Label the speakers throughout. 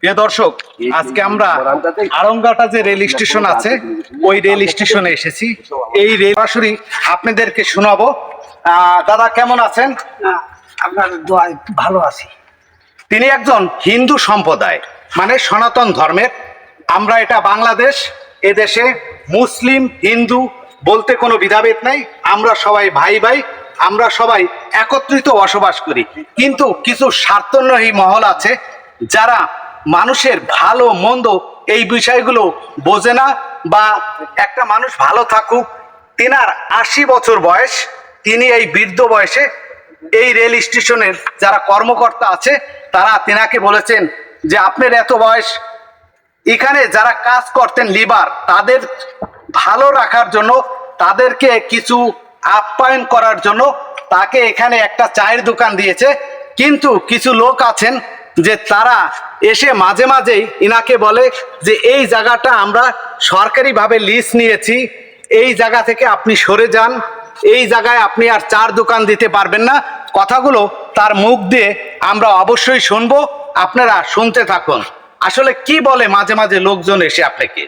Speaker 1: প্রিয় দর্শক আজকে আমরা আরঙ্গাটা যে রেল স্টেশন আছে ওই রেল স্টেশনে এসেছি। এই রেল সরাসরি আপনাদেরকে শোনাবো। দাদা কেমন আছেন?
Speaker 2: আপনার দোয়ায় ভালো আছি।
Speaker 1: তিনি একজন হিন্দু সম্প্রদায় মানে সনাতন ধর্মের। আমরা এটা বাংলাদেশ এদেশে মুসলিম হিন্দু বলতে কোনো বিধাভেদ নাই। আমরা সবাই ভাই ভাই আমরা সবাই একত্রিত বসবাস করি। কিন্তু কিছু স্বার্থন্বহী মহল আছে যারা মানুষের ভালো, মন্দ এই বিষয়গুলো বোঝে না বা একটা মানুষ ভালো থাকুক, তেনার আশি বছর বয়স, তিনি এই বৃদ্ধ বয়সে এই রেল স্টেশনের যারা কর্মকর্তা আছে, তারা তেনাকে বলেছেন যে আপনার এত বয়স, এখানে যারা কাজ করতেন লিবার, তাদের ভালো রাখার জন্য, তাদেরকে কিছু আপ্যায়ন করার জন্য তাকে এখানে একটা চায়ের দোকান দিয়েছে। কিন্তু কিছু লোক আছেন যে তারা এসে মাঝে মাঝেই ইনাকে বলে যে এই জায়গাটা আমরা সরকারিভাবে লিজ নিয়েছি, এই জায়গা থেকে আপনি সরে যান, এই জায়গায় আপনি আর চার দোকান দিতে পারবেন না। কথাগুলো তার মুখ দিয়ে আমরা অবশ্যই শুনব, আপনারা শুনতে থাকুন। আসলে কি বলে মাঝে মাঝে লোকজন এসে আপনাকে?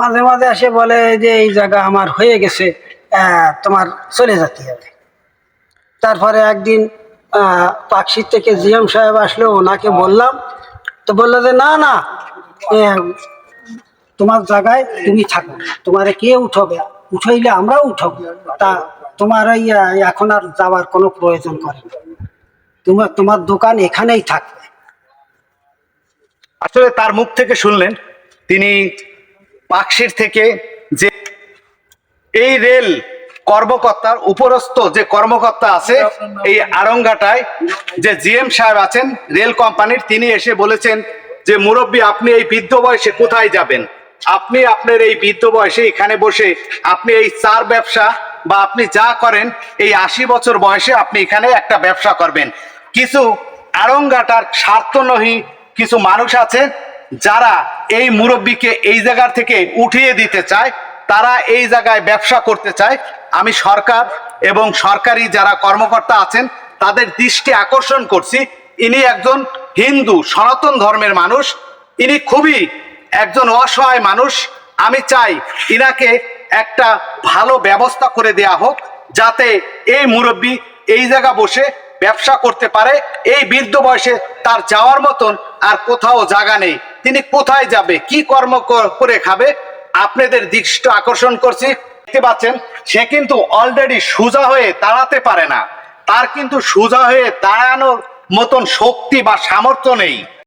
Speaker 2: মাঝে মাঝে এসে বলে যে এই জায়গা আমার হয়ে গেছে তোমার চলে যেতে হবে। তারপরে একদিন পাকশির থেকে জিএম সাহেব আসলো, ওনাকে বললাম। তো বলল যে, না না তোমার জায়গায় তুমি থাকো, তোমারে কে উঠবে? উঠাইলে আমরাও উঠব। তা তোমার এখন আর যাওয়ার কোনো প্রয়োজন করে তোমার তোমার দোকান এখানেই থাকবে।
Speaker 1: আসলে তার মুখ থেকে শুনলেন, তিনি পাকশির থেকে যে এই রেল কর্মকর্তার উপরস্থ যে কর্মকর্তা আছে, এই আরঙ্গাটায় যে জিএম সাহেব আছেন, রেল কোম্পানির, তিনি এসে বলেছেন যে, মুরব্বী, আপনি এই বৃদ্ধ বয়সে কোথায় যাবেন? আপনি আপনার এই বৃদ্ধ বয়সে এখানে বসে, আপনি এই চার ব্যবসা বা আপনি যা করেন, এই আশি বছর বয়সে আপনি এখানে একটা ব্যবসা করবেন। কিছু আরঙ্গাটার স্বার্থনহী কিছু মানুষ আছে, যারা এই মুরব্বীকে এই জায়গার থেকে উঠিয়ে দিতে চায়। তারা এই জায়গায় ব্যবসা করতে চায়। আমি সরকার এবং সরকারি যারা কর্মকর্তা আছেন, তাদের দৃষ্টি আকর্ষণ করছি। ইনি একজন হিন্দু, সনাতন ধর্মের মানুষ। ইনি খুবই একজন অসহায় মানুষ। আমি চাই ইনাকে একটা ভালো ব্যবস্থা করে দেয়া হোক, যাতে এই মুরব্বী এই জায়গা বসে ব্যবসা করতে পারে। এই বৃদ্ধ বয়সে তার যাওয়ার মতন আর কোথাও জায়গা নেই। তিনি কোথায় যাবে, কি কর্ম করে খাবে আপনাদের দৃষ্টি আকর্ষণ করছি, দেখতে পাচ্ছেন, সে কিন্তু অলরেডি সোজা হয়ে দাঁড়াতে পারে না। তার কিন্তু সোজা হয়ে দাঁড়ানোর মতন শক্তি বা সামর্থ্য নেই।